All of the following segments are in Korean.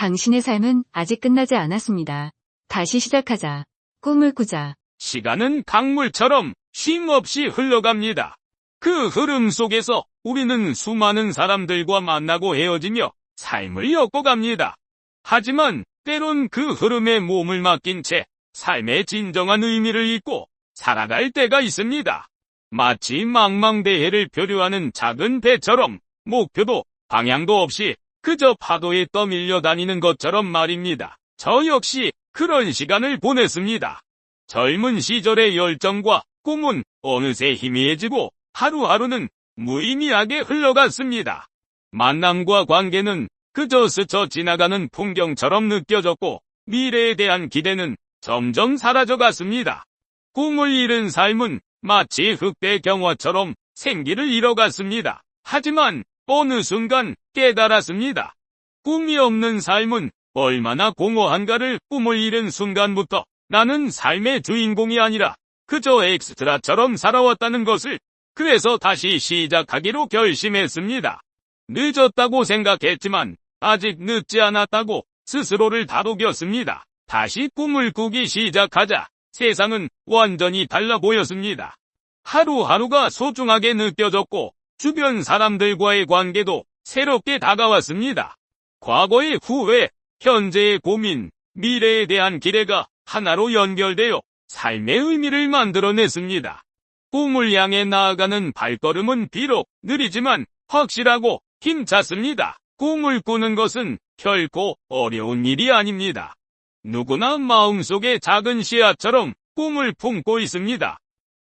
당신의 삶은 아직 끝나지 않았습니다. 다시 시작하자. 꿈을 꾸자. 시간은 강물처럼 쉼없이 흘러갑니다. 그 흐름 속에서 우리는 수많은 사람들과 만나고 헤어지며 삶을 엮어갑니다. 하지만 때론 그 흐름에 몸을 맡긴 채 삶의 진정한 의미를 잊고 살아갈 때가 있습니다. 마치 망망대해를 표류하는 작은 배처럼 목표도 방향도 없이 그저 파도에 떠밀려 다니는 것처럼 말입니다. 저 역시 그런 시간을 보냈습니다. 젊은 시절의 열정과 꿈은 어느새 희미해지고 하루하루는 무의미하게 흘러갔습니다. 만남과 관계는 그저 스쳐 지나가는 풍경처럼 느껴졌고 미래에 대한 기대는 점점 사라져갔습니다. 꿈을 잃은 삶은 마치 흑대 경화처럼 생기를 잃어갔습니다. 하지만 어느 순간 깨달았습니다. 꿈이 없는 삶은 얼마나 공허한가를 꿈을 잃은 순간부터 나는 삶의 주인공이 아니라 그저 엑스트라처럼 살아왔다는 것을 그래서 다시 시작하기로 결심했습니다. 늦었다고 생각했지만 아직 늦지 않았다고 스스로를 다독였습니다. 다시 꿈을 꾸기 시작하자 세상은 완전히 달라 보였습니다. 하루하루가 소중하게 느껴졌고 주변 사람들과의 관계도 새롭게 다가왔습니다. 과거의 후회, 현재의 고민, 미래에 대한 기대가 하나로 연결되어 삶의 의미를 만들어냈습니다. 꿈을 향해 나아가는 발걸음은 비록 느리지만 확실하고 힘찼습니다. 꿈을 꾸는 것은 결코 어려운 일이 아닙니다. 누구나 마음속에 작은 씨앗처럼 꿈을 품고 있습니다.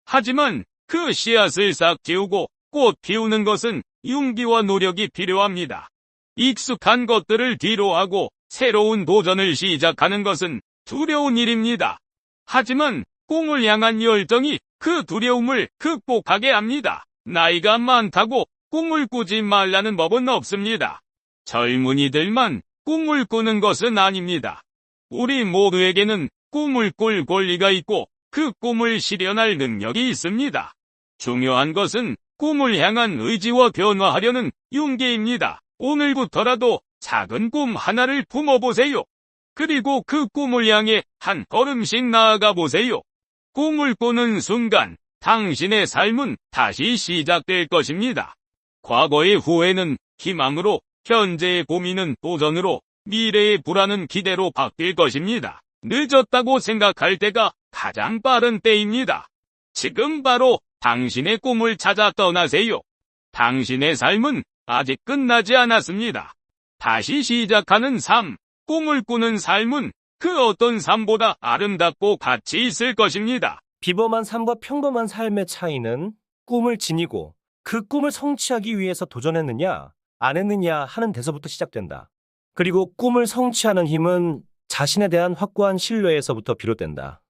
하지만 그 씨앗을 싹 틔우고 꽃 피우는 것은 용기와 노력이 필요합니다. 익숙한 것들을 뒤로하고 새로운 도전을 시작하는 것은 두려운 일입니다. 하지만 꿈을 향한 열정이 그 두려움을 극복하게 합니다. 나이가 많다고 꿈을 꾸지 말라는 법은 없습니다. 젊은이들만 꿈을 꾸는 것은 아닙니다. 우리 모두에게는 꿈을 꿀 권리가 있고 그 꿈을 실현할 능력이 있습니다. 중요한 것은 꿈을 향한 의지와 변화하려는 용기입니다. 오늘부터라도 작은 꿈 하나를 품어보세요. 그리고 그 꿈을 향해 한 걸음씩 나아가 보세요. 꿈을 꾸는 순간 당신의 삶은 다시 시작될 것입니다. 과거의 후회는 희망으로, 현재의 고민은 도전으로, 미래의 불안은 기대로 바뀔 것입니다. 늦었다고 생각할 때가 가장 빠른 때입니다. 지금 바로 당신의 꿈을 찾아 떠나세요. 당신의 삶은 아직 끝나지 않았습니다. 다시 시작하는 삶, 꿈을 꾸는 삶은 그 어떤 삶보다 아름답고 가치 있을 것입니다. 비범한 삶과 평범한 삶의 차이는 꿈을 지니고 그 꿈을 성취하기 위해서 도전했느냐, 안 했느냐 하는 데서부터 시작된다. 그리고 꿈을 성취하는 힘은 자신에 대한 확고한 신뢰에서부터 비롯된다.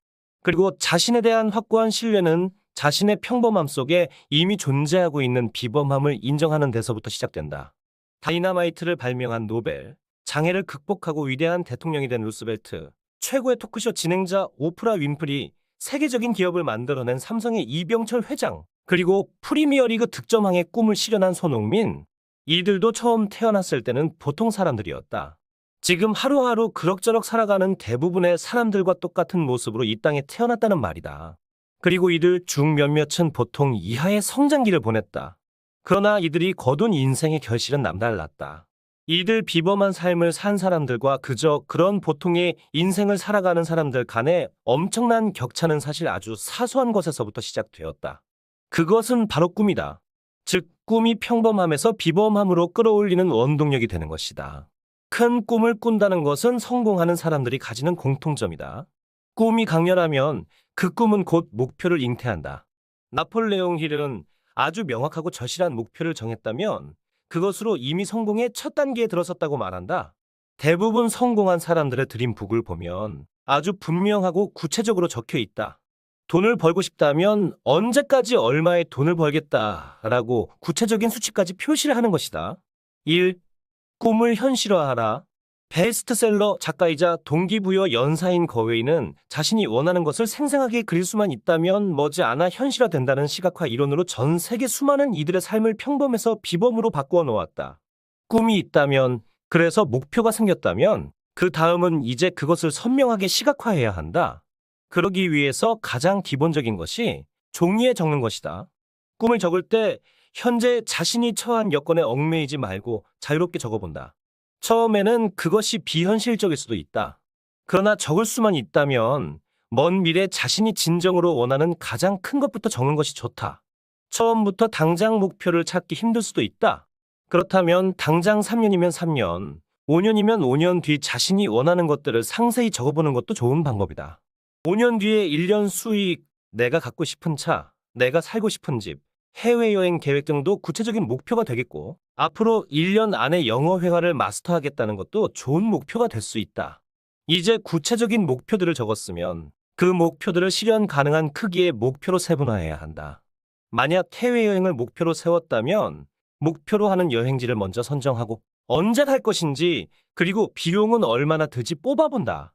그리고 자신에 대한 확고한 신뢰는 자신의 평범함 속에 이미 존재하고 있는 비범함을 인정하는 데서부터 시작된다. 다이나마이트를 발명한 노벨, 장애를 극복하고 위대한 대통령이 된 루스벨트, 최고의 토크쇼 진행자 오프라 윈프리, 세계적인 기업을 만들어낸 삼성의 이병철 회장, 그리고 프리미어리그 득점왕의 꿈을 실현한 손흥민, 이들도 처음 태어났을 때는 보통 사람들이었다. 지금 하루하루 그럭저럭 살아가는 대부분의 사람들과 똑같은 모습으로 이 땅에 태어났다는 말이다. 그리고 이들 중 몇몇은 보통 이하의 성장기를 보냈다. 그러나 이들이 거둔 인생의 결실은 남달랐다. 이들 비범한 삶을 산 사람들과 그저 그런 보통의 인생을 살아가는 사람들 간의 엄청난 격차는 사실 아주 사소한 것에서부터 시작되었다. 그것은 바로 꿈이다. 즉, 꿈이 평범함에서 비범함으로 끌어올리는 원동력이 되는 것이다. 큰 꿈을 꾼다는 것은 성공하는 사람들이 가지는 공통점이다. 꿈이 강렬하면 그 꿈은 곧 목표를 잉태한다. 나폴레옹 힐은 아주 명확하고 절실한 목표를 정했다면 그것으로 이미 성공의 첫 단계에 들어섰다고 말한다. 대부분 성공한 사람들의 드림북을 보면 아주 분명하고 구체적으로 적혀 있다. 돈을 벌고 싶다면 언제까지 얼마의 돈을 벌겠다라고 구체적인 수치까지 표시를 하는 것이다. 1. 꿈을 현실화하라. 베스트셀러 작가이자 동기부여 연사인 거웨이는 자신이 원하는 것을 생생하게 그릴 수만 있다면 머지않아 현실화된다는 시각화 이론으로 전 세계 수많은 이들의 삶을 평범에서 비범으로 바꾸어 놓았다. 꿈이 있다면, 그래서 목표가 생겼다면 그 다음은 이제 그것을 선명하게 시각화해야 한다. 그러기 위해서 가장 기본적인 것이 종이에 적는 것이다. 꿈을 적을 때 현재 자신이 처한 여건에 얽매이지 말고 자유롭게 적어본다. 처음에는 그것이 비현실적일 수도 있다. 그러나 적을 수만 있다면 먼 미래 자신이 진정으로 원하는 가장 큰 것부터 적는 것이 좋다. 처음부터 당장 목표를 찾기 힘들 수도 있다. 그렇다면 당장 3년이면 3년, 5년이면 5년 뒤 자신이 원하는 것들을 상세히 적어보는 것도 좋은 방법이다. 5년 뒤에 1년 수익, 내가 갖고 싶은 차, 내가 살고 싶은 집, 해외여행 계획 등도 구체적인 목표가 되겠고, 앞으로 1년 안에 영어 회화를 마스터하겠다는 것도 좋은 목표가 될 수 있다. 이제 구체적인 목표들을 적었으면 그 목표들을 실현 가능한 크기의 목표로 세분화해야 한다. 만약 해외여행을 목표로 세웠다면 목표로 하는 여행지를 먼저 선정하고 언제 갈 것인지 그리고 비용은 얼마나 들지 뽑아본다.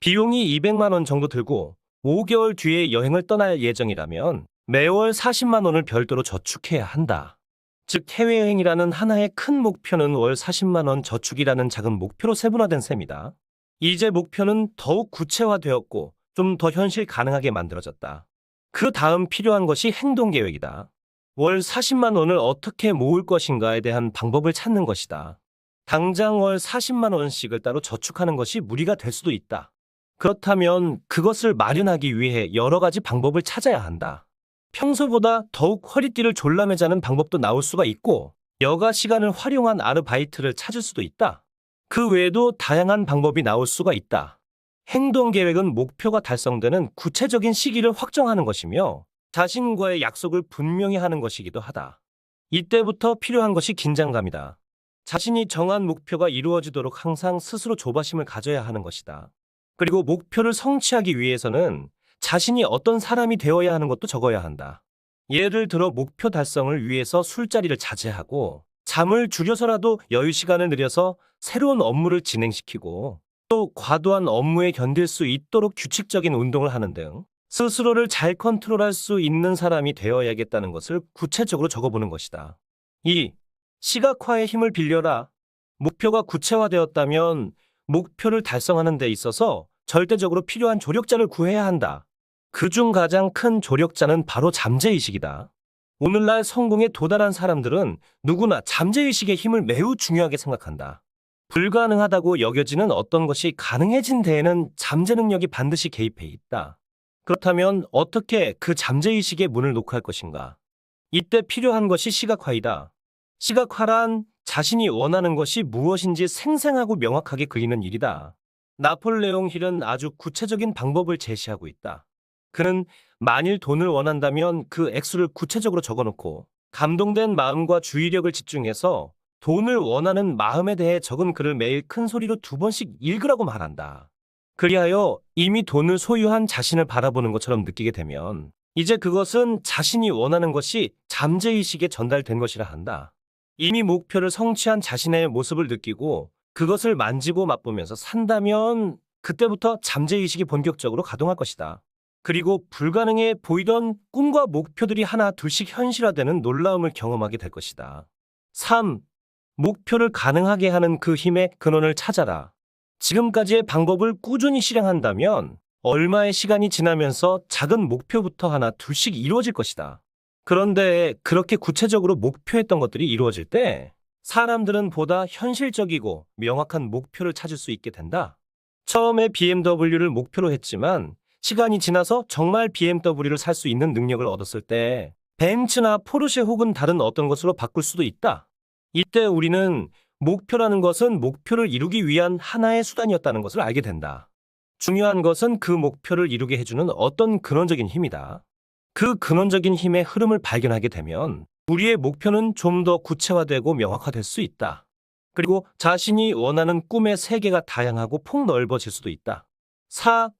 비용이 200만 원 정도 들고 5개월 뒤에 여행을 떠날 예정이라면 매월 40만 원을 별도로 저축해야 한다. 즉 해외여행이라는 하나의 큰 목표는 월 40만 원 저축이라는 작은 목표로 세분화된 셈이다. 이제 목표는 더욱 구체화되었고 좀 더 현실 가능하게 만들어졌다. 그 다음 필요한 것이 행동 계획이다. 월 40만 원을 어떻게 모을 것인가에 대한 방법을 찾는 것이다. 당장 월 40만 원씩을 따로 저축하는 것이 무리가 될 수도 있다. 그렇다면 그것을 마련하기 위해 여러 가지 방법을 찾아야 한다. 평소보다 더욱 허리띠를 졸라매자는 방법도 나올 수가 있고 여가 시간을 활용한 아르바이트를 찾을 수도 있다. 그 외에도 다양한 방법이 나올 수가 있다. 행동 계획은 목표가 달성되는 구체적인 시기를 확정하는 것이며 자신과의 약속을 분명히 하는 것이기도 하다. 이때부터 필요한 것이 긴장감이다. 자신이 정한 목표가 이루어지도록 항상 스스로 조바심을 가져야 하는 것이다. 그리고 목표를 성취하기 위해서는 자신이 어떤 사람이 되어야 하는 것도 적어야 한다. 예를 들어 목표 달성을 위해서 술자리를 자제하고 잠을 줄여서라도 여유 시간을 늘려서 새로운 업무를 진행시키고 또 과도한 업무에 견딜 수 있도록 규칙적인 운동을 하는 등 스스로를 잘 컨트롤할 수 있는 사람이 되어야겠다는 것을 구체적으로 적어보는 것이다. 2. 시각화의 힘을 빌려라. 목표가 구체화되었다면 목표를 달성하는 데 있어서 절대적으로 필요한 조력자를 구해야 한다. 그중 가장 큰 조력자는 바로 잠재의식이다. 오늘날 성공에 도달한 사람들은 누구나 잠재의식의 힘을 매우 중요하게 생각한다. 불가능하다고 여겨지는 어떤 것이 가능해진 데에는 잠재 능력이 반드시 개입해 있다. 그렇다면 어떻게 그 잠재의식의 문을 녹화할 것인가? 이때 필요한 것이 시각화이다. 시각화란 자신이 원하는 것이 무엇인지 생생하고 명확하게 그리는 일이다. 나폴레옹 힐은 아주 구체적인 방법을 제시하고 있다. 그는 만일 돈을 원한다면 그 액수를 구체적으로 적어놓고 감동된 마음과 주의력을 집중해서 돈을 원하는 마음에 대해 적은 글을 매일 큰 소리로 두 번씩 읽으라고 말한다. 그리하여 이미 돈을 소유한 자신을 바라보는 것처럼 느끼게 되면 이제 그것은 자신이 원하는 것이 잠재의식에 전달된 것이라 한다. 이미 목표를 성취한 자신의 모습을 느끼고 그것을 만지고 맛보면서 산다면 그때부터 잠재의식이 본격적으로 가동할 것이다. 그리고 불가능해 보이던 꿈과 목표들이 하나 둘씩 현실화되는 놀라움을 경험하게 될 것이다. 3. 목표를 가능하게 하는 그 힘의 근원을 찾아라. 지금까지의 방법을 꾸준히 실행한다면 얼마의 시간이 지나면서 작은 목표부터 하나 둘씩 이루어질 것이다. 그런데 그렇게 구체적으로 목표했던 것들이 이루어질 때 사람들은 보다 현실적이고 명확한 목표를 찾을 수 있게 된다. 처음에 BMW를 목표로 했지만 시간이 지나서 정말 BMW를 살 수 있는 능력을 얻었을 때 벤츠나 포르쉐 혹은 다른 어떤 것으로 바꿀 수도 있다. 이때 우리는 목표라는 것은 목표를 이루기 위한 하나의 수단이었다는 것을 알게 된다. 중요한 것은 그 목표를 이루게 해주는 어떤 근원적인 힘이다. 그 근원적인 힘의 흐름을 발견하게 되면 우리의 목표는 좀 더 구체화되고 명확화될 수 있다. 그리고 자신이 원하는 꿈의 세계가 다양하고 폭넓어질 수도 있다. 4.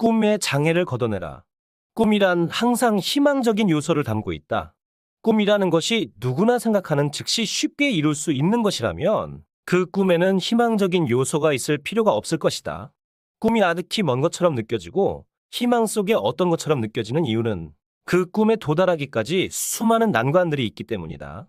꿈의 장애를 걷어내라. 꿈이란 항상 희망적인 요소를 담고 있다. 꿈이라는 것이 누구나 생각하는 즉시 쉽게 이룰 수 있는 것이라면 그 꿈에는 희망적인 요소가 있을 필요가 없을 것이다. 꿈이 아득히 먼 것처럼 느껴지고 희망 속에 어떤 것처럼 느껴지는 이유는 그 꿈에 도달하기까지 수많은 난관들이 있기 때문이다.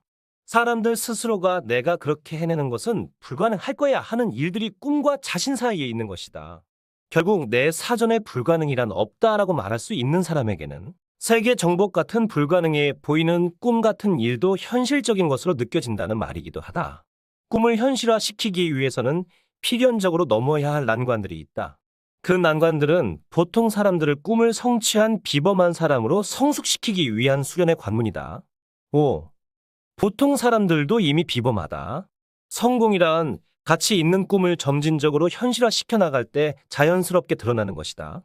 사람들 스스로가 내가 그렇게 해내는 것은 불가능할 거야 하는 일들이 꿈과 자신 사이에 있는 것이다. 결국 내 사전에 불가능이란 없다라고 말할 수 있는 사람에게는 세계 정복 같은 불가능해 보이는 꿈 같은 일도 현실적인 것으로 느껴진다는 말이기도 하다. 꿈을 현실화시키기 위해서는 필연적으로 넘어야 할 난관들이 있다. 그 난관들은 보통 사람들을 꿈을 성취한 비범한 사람으로 성숙시키기 위한 수련의 관문이다. 5. 보통 사람들도 이미 비범하다. 성공이란 가치 있는 꿈을 점진적으로 현실화시켜 나갈 때 자연스럽게 드러나는 것이다.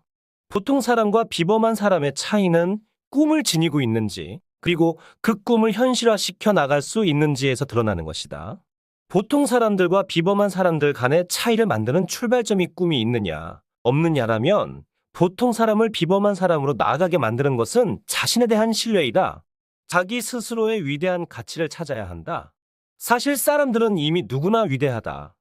보통 사람과 비범한 사람의 차이는 꿈을 지니고 있는지, 그리고 그 꿈을 현실화시켜 나갈 수 있는지에서 드러나는 것이다. 보통 사람들과 비범한 사람들 간의 차이를 만드는 출발점이 꿈이 있느냐, 없느냐라면 보통 사람을 비범한 사람으로 나아가게 만드는 것은 자신에 대한 신뢰이다. 자기 스스로의 위대한 가치를 찾아야 한다. 사실 사람들은 이미 누구나 위대하다.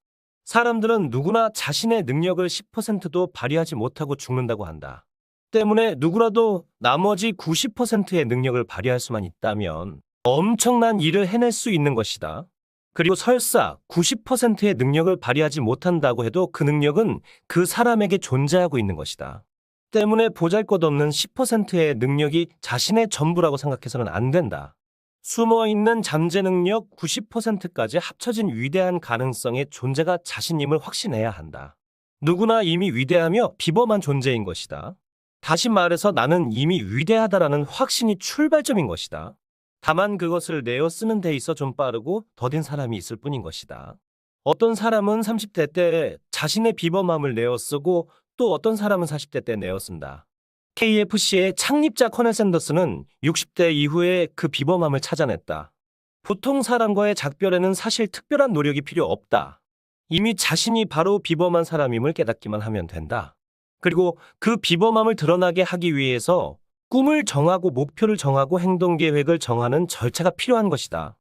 사람들은 누구나 자신의 능력을 10%도 발휘하지 못하고 죽는다고 한다. 때문에 누구라도 나머지 90%의 능력을 발휘할 수만 있다면 엄청난 일을 해낼 수 있는 것이다. 그리고 설사 90%의 능력을 발휘하지 못한다고 해도 그 능력은 그 사람에게 존재하고 있는 것이다. 때문에 보잘것없는 10%의 능력이 자신의 전부라고 생각해서는 안 된다. 숨어 있는 잠재 능력 90%까지 합쳐진 위대한 가능성의 존재가 자신임을 확신해야 한다. 누구나 이미 위대하며 비범한 존재인 것이다. 다시 말해서 나는 이미 위대하다라는 확신이 출발점인 것이다. 다만 그것을 내어 쓰는 데 있어 좀 빠르고 더딘 사람이 있을 뿐인 것이다. 어떤 사람은 30대 때 자신의 비범함을 내어 쓰고 또 어떤 사람은 40대 때 내어 쓴다. KFC의 창립자 커넬 샌더스는 60대 이후에 그 비범함을 찾아냈다. 보통 사람과의 작별에는 사실 특별한 노력이 필요 없다. 이미 자신이 바로 비범한 사람임을 깨닫기만 하면 된다. 그리고 그 비범함을 드러나게 하기 위해서 꿈을 정하고 목표를 정하고 행동 계획을 정하는 절차가 필요한 것이다.